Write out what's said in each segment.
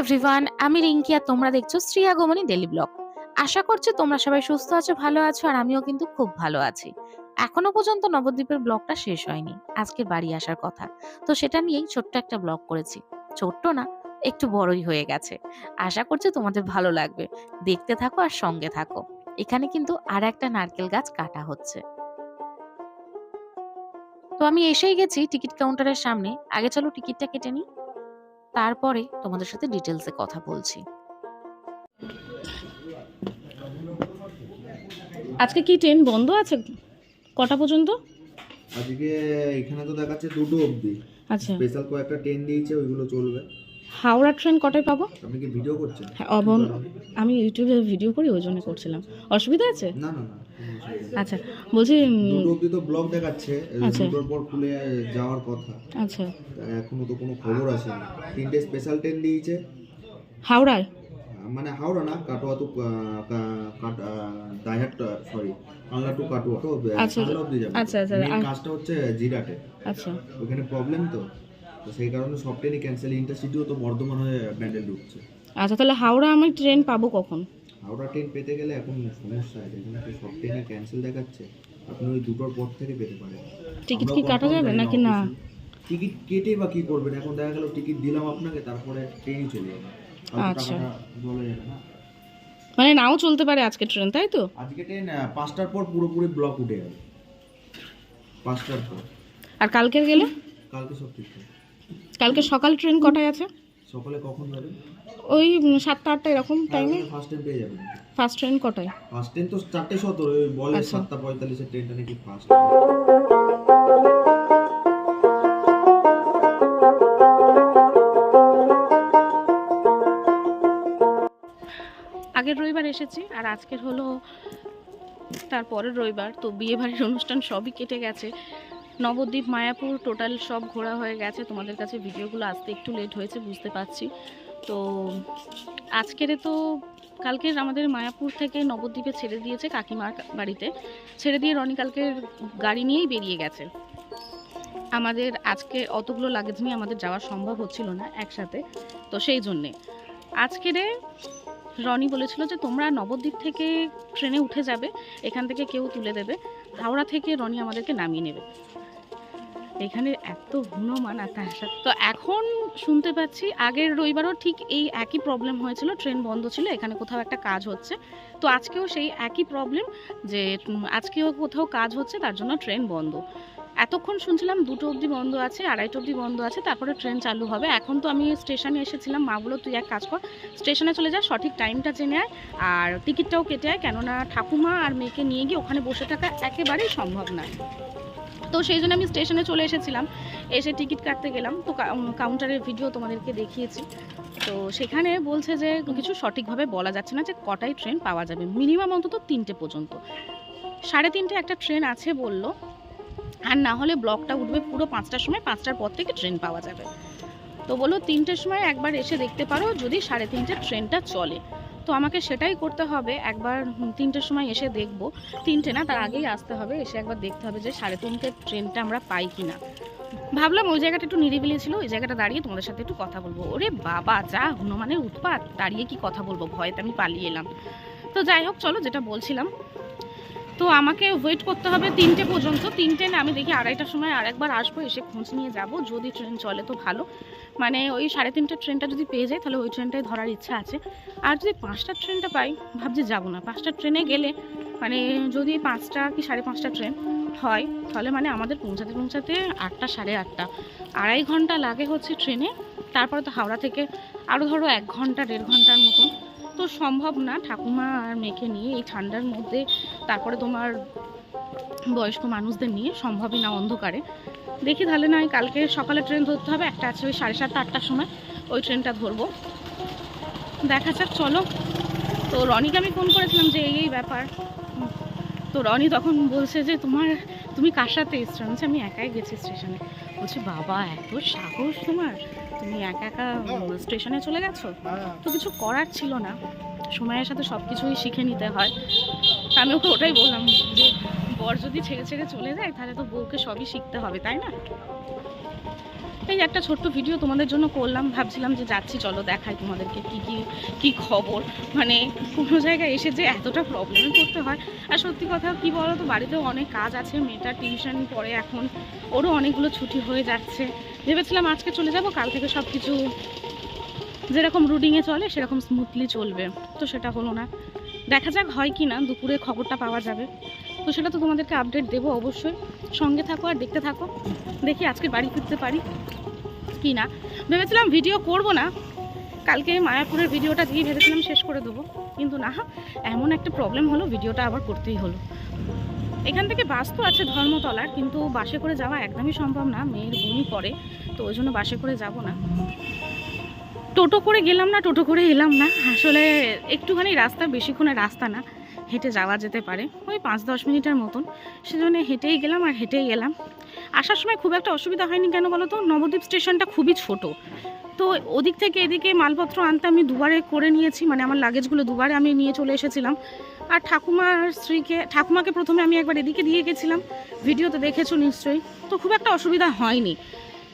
Everyone আমি রিঙ্কি আর তোমরা দেখছ শ্রীয়াগমনী ডেলি ব্লগ আশা করছি তোমরা সবাই সুস্থ আছো, ভালো আছো, আর আমিও কিন্তু খুব ভালো আছি। এখনও পর্যন্ত নবদ্বীপের ব্লগটা শেষ হয়নি আজকের বাড়ি আসার কথা। তো সেটা নিয়েই ছোট্ট একটা ব্লগ করেছি। ছোট্ট না, একটু বড়ই হয়ে গেছে। আশা করছি তোমাদের ভালো লাগবে। দেখতে থাকো আর সঙ্গে থাকো। এখানে কিন্তু আর একটা নারকেল গাছ কাটা হচ্ছে। তো আমি এসেই গেছি টিকিট কাউন্টারের সামনে। আগে চলো টিকিটটা কেটে নিই। তারপরে তোমাদের সাথে ডিটেলসে কথা বলছি। আজকে কি ট্রেন বন্ধ আছে? কটা পর্যন্ত? আজকে এখানে তো দেখাচ্ছে দুটো অবধি। আচ্ছা। স্পেশাল কয়েকটা ট্রেন দিয়েছে ওইগুলো চলবে। হাওড়া ট্রেন কটায় পাবো? আপনি কি ভিডিও করছেন? হ্যাঁ অবন আমি ইউটিউবে ভিডিও করি ওই জন্য করছিলাম। অসুবিধা আছে? না না না। আচ্ছা বলছি দুটো অবধি তো ব্লগ দেখাচ্ছে আচ্ছা। দুটোর পর খুলে যাওয়ার কথা। আচ্ছা। এখনও তো কোনো খবর আসেনি তিনটে স্পেশাল ট্রেন দিয়েছে। হাওড়ায়? মানে হাওড়া না কাটোয়া তো দাইহাট সরি কানলা টু কাটোয়া তো আচ্ছা, আচ্ছা, আচ্ছা, কাজটা হচ্ছে জিরাটে। আচ্ছা। ওখানে প্রবলেম তো। তো সেই কারণে সব ট্রেনই ক্যান্সেল ইন্টারসিটিও তো বর্ধমান হয়ে ব্যান্ডেল ঢুকছে। আচ্ছা তাহলে হাওড়া আমি ট্রেন পাবো কখন? হাওড়া ট্রেন পেতে গেলে এখন সমস্যা আছে এখানে তো সব ট্রেনই ক্যান্সেল দেখাচ্ছে আপনি ওই দুটোর পর থেকে পেতে পারেন। টিকিট কি কাটা যাবে নাকি না? টিকিট কেটে বা কি করবেন? এখন দেখা গেল টিকিট দিলাম আপনাকে তারপরে ট্রেনই চলে যাবে। আচ্ছা। বলা যাবে না। মানে নাও চলতে পারে আজকে ট্রেন তাই তো? আজকে ট্রেন পাঁচটার পর পুরোপুরি ব্লক উঠে যাবে। পাঁচটার পর। আর কালকের গেলে? কালকে সব ঠিক কালকে সকাল ট্রেন কটায় আছে? সকালে কখন যাবেন? ওই সাতটা আটটা এরকম টাইমে ফার্স্ট ট্রেন পেয়ে যাবেন। ফার্স্ট ট্রেন কটায়? ফার্স্ট ট্রেন তো চারটে সতেরো ওই বলে আচ্ছা। সাতটা পঁয়তাল্লিশের ট্রেনটা নাকি ফার্স্ট আগের রবিবার এসেছি আর আজকের হলো তার পরের রবিবার তো বিয়ে বাড়ির অনুষ্ঠান সবই কেটে গেছে। নবদ্বীপ, মায়াপুর, টোটাল সব ঘোরা হয়ে গেছে। তোমাদের কাছে ভিডিওগুলো আসতে একটু লেট হয়েছে, বুঝতে পারছি। তো আজকের তো, কালকের আমাদের মায়াপুর থেকে নবদ্বীপে ছেড়ে দিয়েছে কাকিমার বাড়িতে। ছেড়ে দিয়ে রনি কালকে গাড়ি নিয়েই বেরিয়ে গেছে। আমাদের আজকে অতগুলো লাগেজ নিয়ে আমাদের যাওয়া সম্ভব হচ্ছিল না একসাথে, তো সেই জন্যে। আজকেরে রনি বলেছিল যে, তোমরা নবদ্বীপ থেকে ট্রেনে উঠে যাবে, এখান থেকে কেউ তুলে দেবে। হাওড়া থেকে রনি আমাদেরকে নামিয়ে নেবে। এখানে এত হনুমান আর তো এখন শুনতে পাচ্ছি, আগের রবিবারও ঠিক এই একই প্রবলেম হয়েছিল ট্রেন বন্ধ ছিল, এখানে কোথাও একটা কাজ হচ্ছে। তো আজকেও সেই একই প্রবলেম যে আজকেও কোথাও কাজ হচ্ছে, তার জন্য ট্রেন বন্ধ। এতক্ষণ শুনছিলাম দুটো অবধি বন্ধ আছে, আড়াইটো অবধি বন্ধ আছে, তারপরে ট্রেন চালু হবে। এখন তো আমি স্টেশনে এসেছিলাম, মা বলো তুই এক কাজ কর স্টেশনে চলে যা, সঠিক টাইমটা জেনে আয়, আর টিকিটটাও কেটে আয়, কেননা ঠাকুমা আর মেয়েকে নিয়ে গিয়ে ওখানে বসে থাকা একেবারেই সম্ভব না তো সেই জন্য আমি স্টেশনে চলে এসেছিলাম। এসে টিকিট কাটতে গেলাম। তো কাউন্টারের ভিডিও তোমাদেরকে দেখিয়েছি। তো সেখানে বলছে যে কিছু সঠিকভাবে বলা যাচ্ছে না যে কটায় ট্রেন পাওয়া যাবে। মিনিমাম অন্তত তিনটে পর্যন্ত। সাড়ে তিনটে একটা ট্রেন আছে বলল। আর না হলে ব্লকটা উঠবে পুরো পাঁচটার সময়। পাঁচটার পর থেকে ট্রেন পাওয়া যাবে। তো বলো তিনটের সময় একবার এসে দেখতে পারো যদি সাড়ে তিনটে ট্রেনটা চলে। তো আমাকে সেটাই করতে হবে। একবার তিনটের সময় এসে দেখব। তিনটে না, তার আগেই আসতে হবে, এসে একবার দেখতে হবে যে সাড়ে তিনটে ট্রেনটা আমরা পাই কি না ভাবলাম ওই জায়গাটা একটু নিরিবিলি ছিল, ওই জায়গাটা দাঁড়িয়ে তোমাদের সাথে একটু কথা বলব। ওরে বাবা, যা হনুমানের উৎপাত, দাঁড়িয়ে কি কথা বলব? ভয়তে আমি পালিয়ে এলাম। তো যাই হোক, চলো যেটা বলছিলাম তো আমাকে ওয়েট করতে হবে তিনটে পর্যন্ত। তিনটে না, আমি দেখি আড়াইটার সময় আরেকবার আসব, এসে খোঁজ নিয়ে যাব। যদি ট্রেন চলে তো ভালো। মানে ওই সাড়ে তিনটের ট্রেনটা যদি পেয়ে যায়, তাহলে ওই ট্রেনটাই ধরার ইচ্ছা আছে। আর যদি পাঁচটার ট্রেনটা পাই, ভাবছি যাব না। পাঁচটার ট্রেনে গেলে মানে যদি পাঁচটা কি সাড়ে পাঁচটা ট্রেন হয়, তাহলে মানে আমাদের পৌঁছাতে পৌঁছাতে আটটা, সাড়ে আটটা। আড়াই ঘণ্টা লাগে হচ্ছে ট্রেনে তারপরে তো হাওড়া থেকে আরও ধরো এক ঘণ্টা, দেড় ঘণ্টার মতন। তো সম্ভব না ঠাকুমা আর মেয়েকে নিয়ে এই ঠান্ডার মধ্যে, তারপরে তোমার বয়স্ক মানুষদের নিয়ে সম্ভবই না অন্ধকারে। দেখি তাহলে নয়, কালকে সকালে ট্রেন ধরতে হবে, একটা আছে ওই সাড়ে সাতটা, আটটার সময়, ওই ট্রেনটা ধরবো। দেখা যাক, চলো। তো রনিকে আমি ফোন করেছিলাম যে এই এই ব্যাপার। তো রনি তখন বলছে যে তোমার, তুমি কার সাথে এসছো? আমি একাই গেছি স্টেশনে। বলছি, বাবা, এত সাহস তোমার। তুমি একা একা স্টেশনে চলে গেছো? তো কিছু করার ছিল না। সময়ের সাথে সব কিছুই শিখে নিতে হয়। তা আমি ওকে ওটাই বললাম যে বর যদি ছেড়ে ছেড়ে চলে যায় তাহলে তো বউকে সবই শিখতে হবে তাই না? এই একটা ছোট্ট ভিডিও তোমাদের জন্য করলাম, ভাবছিলাম যে যাচ্ছি, চলো দেখাই তোমাদেরকে কি কি কি খবর। মানে কোনো জায়গায় এসে যে এতটা প্রবলেমে পড়তে হয়। আর সত্যি কথা কি বলো তো বাড়িতেও অনেক কাজ আছে মেয়েটার টিউশন পড়ে এখন, ওরও অনেকগুলো ছুটি হয়ে যাচ্ছে। ভেবেছিলাম আজকে চলে যাব, কাল থেকে সব কিছু যেরকম রুটিনে চলে, সেরকম স্মুথলি চলবে। তো সেটা হলো না। দেখা যাক হয় কি না, দুপুরে খবরটা পাওয়া যাবে। তো সেটা তো তোমাদেরকে আপডেট দেবো অবশ্যই। সঙ্গে থাকো আর দেখতে থাকো। দেখি আজকে বাড়ি ফিরতে পারি কি না? ভেবেছিলাম ভিডিও করব না। কালকে মায়াপুরের ভিডিওটা দিয়ে ভেবেছিলাম শেষ করে দেবো। কিন্তু না, এমন একটা প্রবলেম হলো ভিডিওটা আবার করতেই হলো। এখান থেকে বাস তো আছে ধর্মতলার, কিন্তু বাসে করে যাওয়া একদমই সম্ভব না, মেয়ের বমি করে, তো ওই জন্য বাসে করে যাব না। টোটো করে গেলাম না, টোটো করে এলাম না। আসলে একটুখানি রাস্তা বেশিক্ষণের রাস্তা না, হেঁটে যাওয়া যেতে পারে। ওই পাঁচ দশ মিনিটের মতন। সেজন্য হেঁটেই গেলাম আর হেঁটেই এলাম। আসার সময় খুব একটা অসুবিধা হয়নি কেন বলো তো? নবদ্বীপ স্টেশনটা খুবই ছোট। তো ওদিক থেকে এদিকে মালপত্র আনতে আমি দুবারে করে নিয়েছি মানে আমার লাগেজগুলো দুবারে আমি নিয়ে চলে এসেছিলাম। আর ঠাকুমার স্ত্রীকে, ঠাকুমাকে প্রথমে আমি একবার এদিকে দিয়ে গেছিলাম। ভিডিওতে দেখেছ নিশ্চয়ই। তো খুব একটা অসুবিধা হয়নি।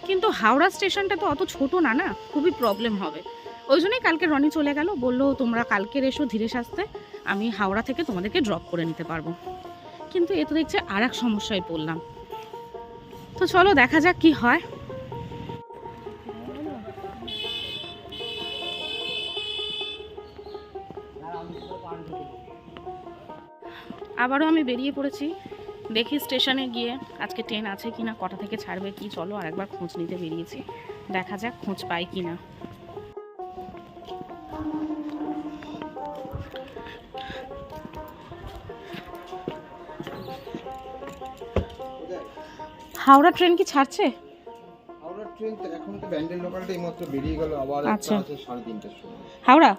কিন্তু হাওড়া স্টেশনটা তো অত ছোট না না? খুবই প্রবলেম হবে। ওই জন্যই কালকে রনি চলে গেল, বলল, তোমরা কালকের এসো ধীরে সাস্তে আমি হাওড়া থেকে তোমাদেরকে ড্রপ করে নিতে পারব। কিন্তু এ তো দেখছে আর এক সমস্যায় পড়লাম। তো চলো দেখা যাক কি হয়। আবারও আমি বেরিয়ে পড়েছি। দেখি স্টেশনে গিয়ে আজকে ট্রেন আছে কি না কটা থেকে ছাড়বে, কি চলো, আর একবার খোঁজ নিতে বেরিয়েছি। দেখা যাক খোঁজ পাই কি না হাওড়া ট্রেন কি ছাড়ছে? হাওড়ার ট্রেন তো এখন তো ব্যান্ডেল লোকালটা এইমাত্র বেরিয়ে গেল আবার আচ্ছা। আছে সাড়ে তিনটের সময়। হাওড়া?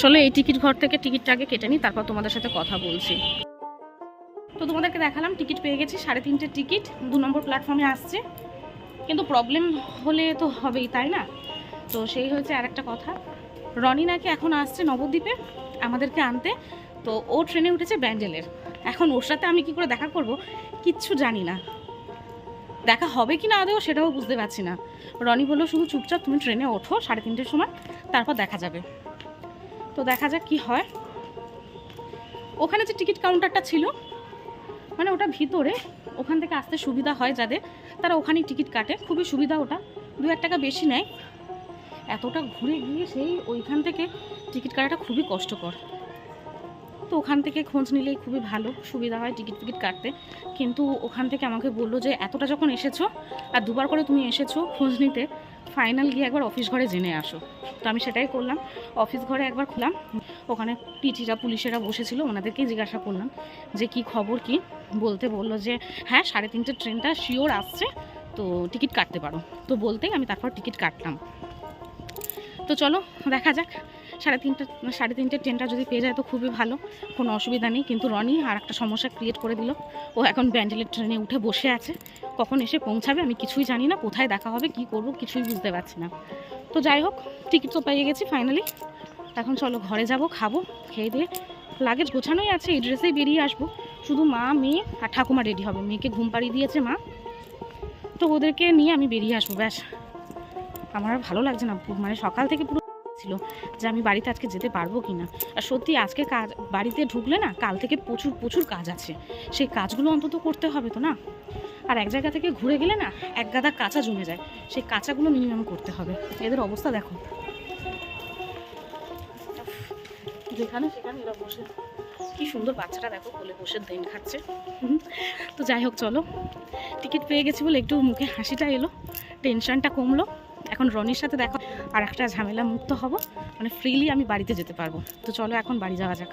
চলো এই টিকিট ঘর থেকে টিকিটটা আগে কেটে নিই তারপর তোমাদের সাথে কথা বলছি। তো তোমাদেরকে দেখালাম টিকিট পেয়ে গেছি সাড়ে তিনটে টিকিট দু নম্বর প্ল্যাটফর্মে আসছে। কিন্তু প্রবলেম হলে তো হবেই তাই না? তো সেই হচ্ছে আরেকটা কথা। রনি নাকি এখন আসছে নবদ্বীপে আমাদেরকে আনতে। তো ও ট্রেনে উঠেছে ব্যান্ডেলের। এখন ওর সাথে আমি কি করে দেখা করব কিচ্ছু জানি না। দেখা হবে কি না আদৌ সেটাও বুঝতে পারছি না। রনি বলল, শুধু চুপচাপ তুমি ট্রেনে ওঠো, সাড়ে তিনটের সময়, তারপর দেখা যাবে। তো দেখা যাক কি হয়। ওখানে যে টিকিট কাউন্টারটা ছিল মানে ওটা ভিতরে, ওখান থেকে আসতে সুবিধা হয় যাদের, তারা ওখানেই টিকিট কাটে। খুবই সুবিধা ওটা। দু এক টাকা বেশি নেয়। এতটা ঘুরে গিয়ে সেই ওইখান থেকে টিকিট কাটাটা খুবই কষ্টকর। তো ওখান থেকে খোঁজ নিলেই খুবই ভালো, সুবিধা হয় টিকিট ফিকিট কাটতে। কিন্তু ওখান থেকে আমাকে বলল যে, এতটা যখন এসেছ আর দুবার করে তুমি এসেছ খোঁজ নিতে, ফাইনাল গিয়ে একবার অফিস ঘরে জেনে আসো। তো আমি সেটাই করলাম। অফিস ঘরে একবার খুললাম। ওখানে টিটিরা পুলিশেরা বসেছিল, ওনাদেরকেই জিজ্ঞাসা করলাম যে, কি খবর, কি? বলতে বলল যে হ্যাঁ সাড়ে তিনটে ট্রেনটা শিওর আসছে, তো টিকিট কাটতে পারো। তো বলতেই আমি তারপর টিকিট কাটলাম। তো চলো, দেখা যাক। সাড়ে তিনটে সাড়ে তিনটে ট্রেনটা যদি পেয়ে যায় তো খুবই ভালো, কোনো অসুবিধা নেই। কিন্তু রনি আর একটা সমস্যা ক্রিয়েট করে দিল। ও এখন ব্যান্ডেলের ট্রেনে উঠে বসে আছে। কখন এসে পৌঁছাবে আমি কিছুই জানি না, কোথায় দেখা হবে, কি করব কিছুই বুঝতে পারছি না। তো যাই হোক টিকিট তো পেয়ে গেছি ফাইনালি এখন চলো ঘরে যাব, খাব, খেয়ে দিয়ে লাগেজ গোছানোই আছে, এই ড্রেসেই বেরিয়ে আসব। শুধু মা, মেয়ে আর ঠাকুমা রেডি হবে। মেয়েকে ঘুম পাড়িয়ে দিয়েছে মা। তো ওদেরকে নিয়ে আমি বেরিয়ে আসব, ব্যাস। আমার ভালো লাগছে না। মানে সকাল থেকে পুরো ছিল যে আমি বাড়িতে আজকে যেতে পারব কি না আর সত্যি আজকে কাজ বাড়িতে ঢুকলে না কাল থেকে প্রচুর প্রচুর কাজ আছে। সেই কাজগুলো অন্তত করতে হবে তো না? আর এক জায়গা থেকে ঘুরে গেলে না এক গাদা কাঁচা জমে যায়। সেই কাঁচাগুলো মিনিমাম করতে হবে। এদের অবস্থা দেখো। যেখানে সেখানে এরা বসে। কি সুন্দর বাচ্চাটা দেখো, কোলে বসে দিন খাচ্ছে। তো যাই হোক, চলো। টিকিট পেয়ে গেছি বলে একটু মুখে হাসিটা এলো। টেনশনটা কমলো। এখন রনির সাথে দেখা আর একটা ঝামেলা মুক্ত হব মানে ফ্রিলি আমি বাড়িতে যেতে পারব। তো চলো এখন বাড়ি যাওয়া যাক।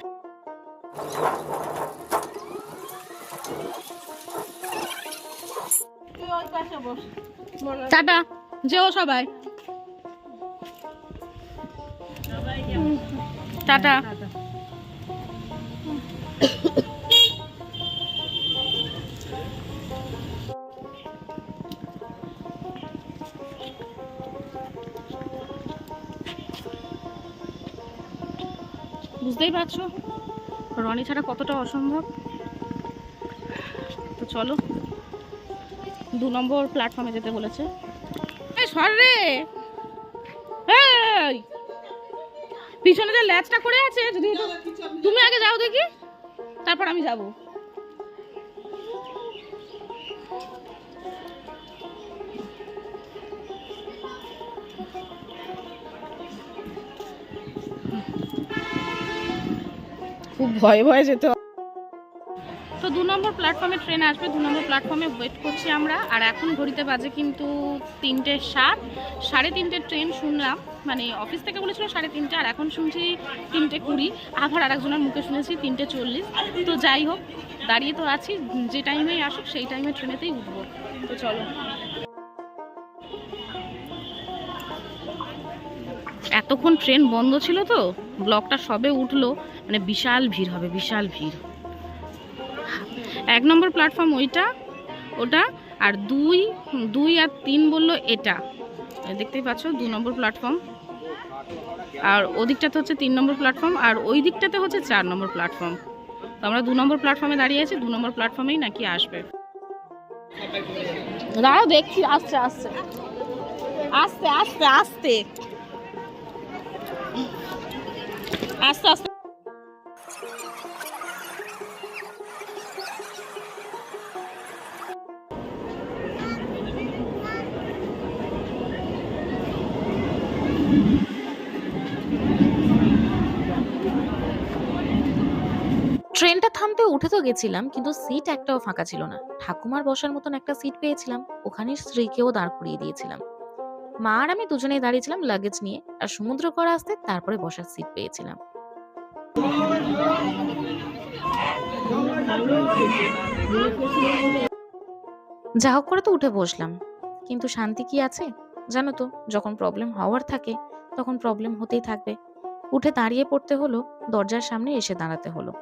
টাটা যেও সবাই। টাটা। পারছ রনি ছাড়া কতটা অসম্ভব? তো চলো, দু নম্বর প্ল্যাটফর্মে যেতে বলেছে! পিছনে যে ল্যাচটা করে আছে, যদি তুমি আগে যাও দেখি, তারপর আমি যাব। খুব ভয়ে ভয়ে যেতে। তো দু নম্বর প্ল্যাটফর্মে ট্রেন আসবে, দু নম্বর প্ল্যাটফর্মে ওয়েট করছি আমরা। আর এখন ঘড়িতে বাজে কিন্তু তিনটে সাত। সাড়ে তিনটে ট্রেন শুনলাম মানে অফিস থেকে বলেছিল সাড়ে তিনটে, আর এখন শুনছি তিনটে কুড়ি। আবার আর একজনের মুখে শুনেছি তিনটে চল্লিশ। তো যাই হোক, দাঁড়িয়ে তো আছি, যে টাইমেই আসুক সেই টাইমে ট্রেনেতেই উঠবো। তো চলো। এতক্ষণ ট্রেন বন্ধ ছিল তো ব্লকটা সবে উঠল। মানে বিশাল ভিড় হবে, বিশাল ভিড়। এক নম্বর প্ল্যাটফর্ম ওইটা, ওটা, আর দুই দুই আর তিন বলল এটা। দেখতেই পাচ্ছ, দু নম্বর প্ল্যাটফর্ম আর ওদিকটাতে হচ্ছে তিন নম্বর প্ল্যাটফর্ম আর ওই দিকটাতে হচ্ছে চার নম্বর প্ল্যাটফর্ম তো আমরা দু নম্বর প্ল্যাটফর্মে দাঁড়িয়ে আছি, দু নম্বর প্ল্যাটফর্মেই নাকি আসবে। দাঁড়াও, দেখছি, আসছে আসছে। আস্তে আস্তে আস্তে। আস্তে আস্তে। ট্রেনটা থামতে উঠে তো গেছিলাম, কিন্তু সিট একটাও ফাঁকা ছিল না। ঠাকুমার বসার মতন একটা সিট পেয়েছিলাম ওখানে স্ত্রীকেও দাঁড় করিয়ে দিয়েছিলাম। মা আর আমি দুজনেই দাঁড়িয়েছিলাম লাগেজ নিয়ে, আর সমুদ্র করা আসতে তারপরে বসার সিট পেয়েছিলাম। যা হোক করে তো উঠে বসলাম। কিন্তু শান্তি কি আছে? জানো তো, যখন প্রবলেম হওয়ার থাকে, তখন প্রবলেম হতেই থাকবে। উঠে দাঁড়িয়ে পড়তে হলো, দরজার সামনে এসে দাঁড়াতে হলো।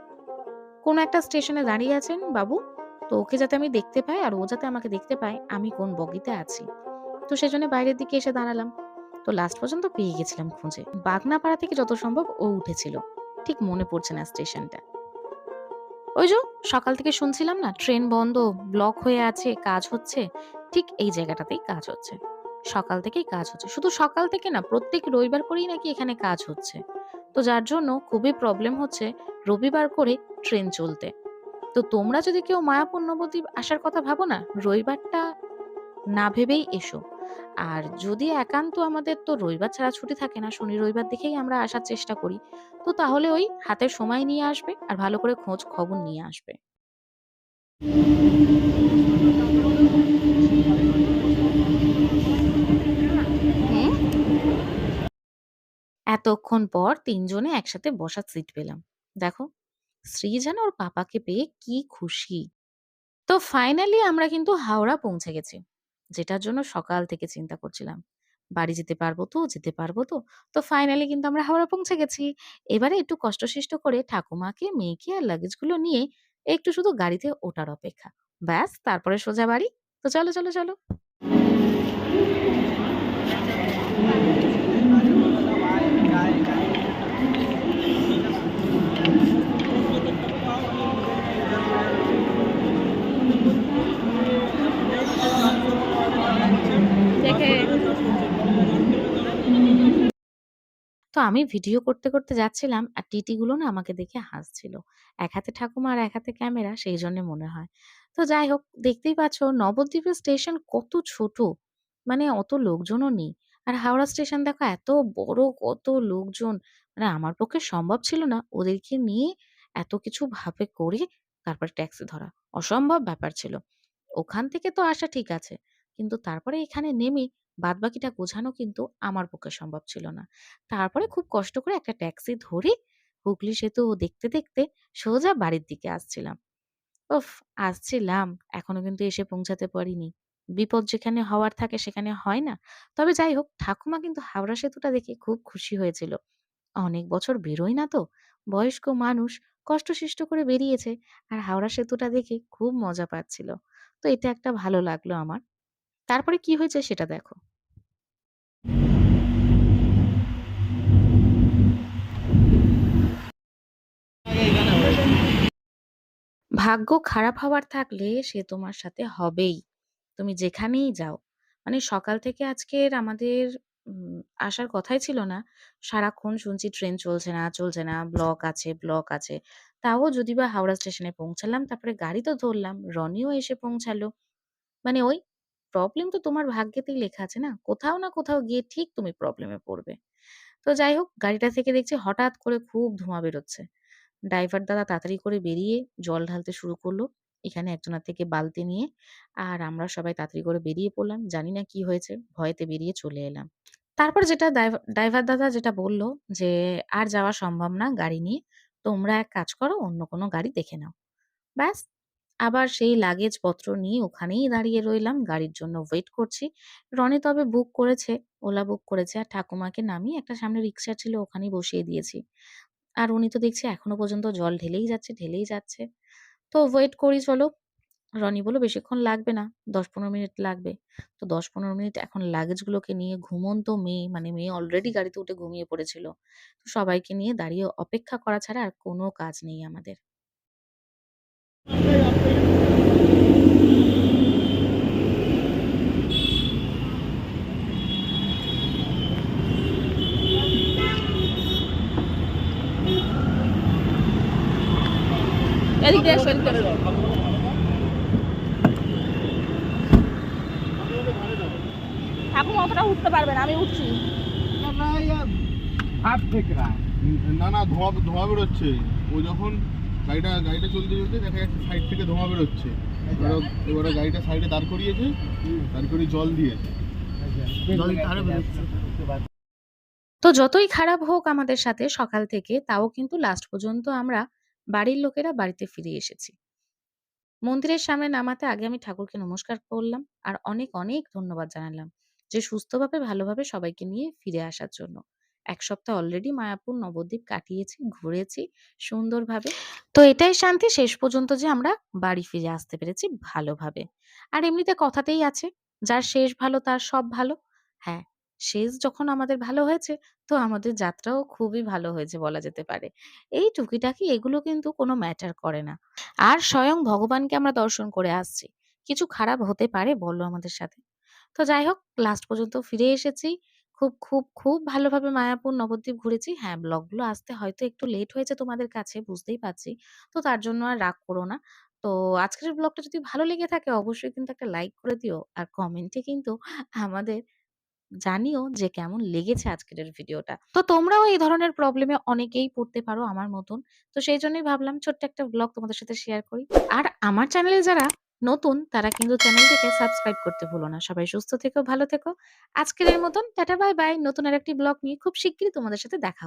কোনো একটা স্টেশনে দাঁড়িয়ে আছেন বাবু। তো ওকে যাতে আমি দেখতে পাই আর ও যাতে আমাকে দেখতে পায়, আমি কোন বগিতে আছি। তো সেজন্য বাইরের দিকে এসে দাঁড়ালাম। তো লাস্ট পর্যন্ত পেয়ে গেছিলাম খুঁজে। বাগনাপাড়া থেকে যত সম্ভব ও উঠেছিল। ঠিক মনে পড়ছে না স্টেশনটা। ওই যে সকাল থেকে শুনছিলাম না, ট্রেন বন্ধ, ব্লক হয়ে আছে, কাজ হচ্ছে। ঠিক এই জায়গাটাতেই কাজ হচ্ছে। সকাল থেকেই কাজ হচ্ছে। শুধু সকাল থেকে না, প্রত্যেক রবিবার করেই নাকি এখানে কাজ হচ্ছে। তো যার জন্য খুবই প্রবলেম হচ্ছে রবিবার করে ট্রেন চলতে। তো তোমরা যদি কেউ মায়াপুর নবদ্বীপ আসার কথা ভাবো না, রবিবারটা না ভেবেই এসো। আর যদি একান্ত আমাদের তো রবিবার ছাড়া ছুটি থাকে না, শনি রবিবার দেখেই আমরা আসার চেষ্টা করি, তো তাহলে ওই হাতের সময় নিয়ে আসবে আর ভালো করে খোঁজ খবর নিয়ে আসবে। হুম এতক্ষণ পর তিনজনে একসাথে বসার সিট পেলাম। দেখো শ্রী যেন ওর পাপাকে পেয়ে কি খুশি। তো ফাইনালি আমরা কিন্তু হাওড়া পৌঁছে গেছি, যেটার জন্য সকাল থেকে চিন্তা করছিলাম। বাড়ি যেতে পারব তো, যেতে পারব তো। তো ফাইনালি কিন্তু আমরা হাওড়া পৌঁছে গেছি। এবারে একটু কষ্টসিষ্ট করে ঠাকুমাকে, মেয়েকে আর লাগেজগুলো নিয়ে একটু শুধু গাড়িতে ওঠার অপেক্ষা। ব্যাস, তারপরে সোজা বাড়ি। তো চলো চলো চলো। তো আমি ভিডিও করতে করতে যাচ্ছিলাম আর টিটিগুলো না আমাকে দেখে হাসছিল। এক হাতে ঠাকুমা আর এক হাতে ক্যামেরা, সেই জন্য মনে হয়। তো যাই হোক, দেখতেই পাচ্ছ নবদ্বীপের স্টেশন কত ছোট। মানে অত লোকজনও নেই। আর হাওড়া স্টেশন দেখো এত বড়, কত লোকজন। মানে আমার পক্ষে সম্ভব ছিল না ওদেরকে নিয়ে এত কিছু ভাবে করে তারপর ট্যাক্সি ধরা। অসম্ভব ব্যাপার ছিল। ওখান থেকে তো আসা ঠিক আছে। কিন্তু তারপরে এখানে নেমে বাদবাকিটা গোছানো কিন্তু আমার পক্ষে সম্ভব ছিল না। তারপরে খুব কষ্ট করে একটা ট্যাক্সি ধরে হুগলি সেতু দেখতে দেখতে সোজা বাড়ির দিকে আসছিলাম। উফ, আসছিলাম, এখনও কিন্তু এসে পৌঁছাতে পারিনি। বিপদ যেখানে হওয়ার থাকে সেখানে হয় না। তবে যাই হোক, ঠাকুমা কিন্তু হাওড়া সেতুটা দেখে খুব খুশি হয়েছিল। অনেক বছর বেরোয় না তো, বয়স্ক মানুষ কষ্টসিষ্ট করে বেরিয়েছে আর হাওড়া সেতুটা দেখে খুব মজা পাচ্ছিল। তো এটা একটা ভালো লাগল আমার। তারপরে কি হয়েছে সেটা দেখো ভাগ্য খারাপ হওয়ার থাকলে সে তোমার সাথে হবেই। তুমি যেখানেই যাও। মানে সকাল থেকে আজকের আমাদের আসার কথাই ছিল না। সারাক্ষণ শুনছি ট্রেন চলছে না, চলছে না, ব্লক আছে, ব্লক আছে। তাও যদি বা হাওড়া স্টেশনে পৌঁছালাম, তারপরে গাড়ি তো ধরলাম। রনিও এসে পৌঁছালো। মানে ওই প্রবলেম তো তোমার ভাগ্যেতেই লেখা আছে না? কোথাও না কোথাও গিয়ে ঠিক তুমি প্রবলেমে পড়বে। তো যাই হোক গাড়িটা থেকে দেখছি হঠাৎ করে খুব ধোঁয়া বেরোচ্ছে। ড্রাইভার দাদা তাড়াতাড়ি করে বেরিয়ে জল ঢালতে শুরু করল। এখানে একজনার থেকে বালতি নিয়ে। আর আমরা সবাই তাড়াতাড়ি করে বেরিয়ে পড়লাম। জানি না কি হয়েছে? ভয়েতে বেরিয়ে চলে এলাম। তারপর যেটা ড্রাইভা ড্রাইভার দাদা যেটা বলল যে, "আর যাওয়া সম্ভব না গাড়ি নিয়ে। তোমরা এক কাজ করো অন্য কোনো গাড়ি দেখে নাও।" ব্যাস! আবার সেই লাগেজপত্র নিয়ে ওখানেই দাঁড়িয়ে রইলাম। গাড়ির জন্য ওয়েট করছি। রনি তবে বুক করেছে, ওলা বুক করেছে। আর ঠাকুমাকে নামিয়ে একটা সামনে রিক্সা ছিল ওখানেই বসিয়ে দিয়েছি। আর উনি তো দেখছি এখনও পর্যন্ত জল ঢেলেই যাচ্ছে, ঢেলেই যাচ্ছে। তো ওয়েট করি চলো। রনি বলল, "বেশিক্ষণ লাগবে না। দশ পনেরো মিনিট লাগবে।" তো দশ পনেরো মিনিট এখন লাগেজগুলোকে নিয়ে ঘুমন্ত মেয়ে, মানে মেয়ে অলরেডি গাড়িতে উঠে ঘুমিয়ে পড়েছিল। তো সবাইকে নিয়ে দাঁড়িয়ে অপেক্ষা করা ছাড়া আর কোনো কাজ নেই আমাদের। এদিক অতটা উঠতে পারবে না আমি উঠছি। না না ধোঁয়া ধোঁয়া বেরোচ্ছে। ও যখন গাড়িটা গাড়িটা চলতে চলতে দেখা যাচ্ছে সাইড থেকে ধোঁয়া বেরোচ্ছে। এবারে এবারে গাড়িটা সাইডে দাঁড় করিয়েছে দাঁড় করিয়ে জল দিয়েছে। তো যতই খারাপ হোক আমাদের সাথে সকাল থেকে তাও কিন্তু লাস্ট পর্যন্ত আমরা বাড়ির লোকেরা বাড়িতে ফিরে এসেছি। মন্দিরের সামনে নামাতে আগে আমি ঠাকুরকে নমস্কার করলাম আর অনেক, অনেক ধন্যবাদ জানালাম যে সুস্থভাবে ভালোভাবে সবাইকে নিয়ে ফিরে আসার জন্য। এক সপ্তাহ অলরেডি মায়াপুর নবদ্বীপ কাটিয়েছি, ঘুরেছি সুন্দরভাবে। তো এটাই শান্তি শেষ পর্যন্ত যে আমরা বাড়ি ফিরে আসতে পেরেছি ভালোভাবে। আর এমনিতে কথাতেই আছে, যার শেষ ভালো তার সব ভালো। হ্যাঁ, শেষ যখন আমাদের ভালো হয়েছে তো আমাদের যাত্রাও খুবই ভালো হয়েছে বলা যেতে পারে। এই টুকিটাকি এগুলো কিন্তু কোনো ম্যাটার করে না। আর স্বয়ং ভগবানকে আমরা দর্শন করে আসছি। কিছু খারাপ হতে পারে বলো আমাদের সাথে? তো যাই হোক লাস্ট পর্যন্ত ফিরে এসেছি। খুব, খুব, খুব ভালোভাবে মায়াপুর নবদ্বীপ ঘুরেছি। হ্যাঁ, ব্লগগুলো আসতে হয়তো একটু লেট হয়েছে তোমাদের কাছে বুঝতেই পারছি। তো তার জন্য আর রাগ করো না। তো আজকের ব্লগটা যদি ভালো লেগে থাকে অবশ্যই কিন্তু একটা লাইক করে দিও। আর কমেন্টে কিন্তু আমাদের জানিও যে কেমন লেগেছে আজকের ভিডিওটা। তো তোমরাও এই ধরনের প্রবলেমে অনেকেই পড়তে পারো আমার মতন। তো সেই জন্যই ভাবলাম ছোট্ট একটা ব্লগ তোমাদের সাথে শেয়ার করি। আর আমার চ্যানেলে যারা নতুন তারা কিন্তু চ্যানেলটিকে সাবস্ক্রাইব করতে ভুলো না। সবাই সুস্থ থেকো, ভালো থেকো। আজকের মতন টাটা বাই বাই। নতুন আরেকটি ব্লগ নিয়ে খুব শিগগিরই তোমাদের সাথে দেখা।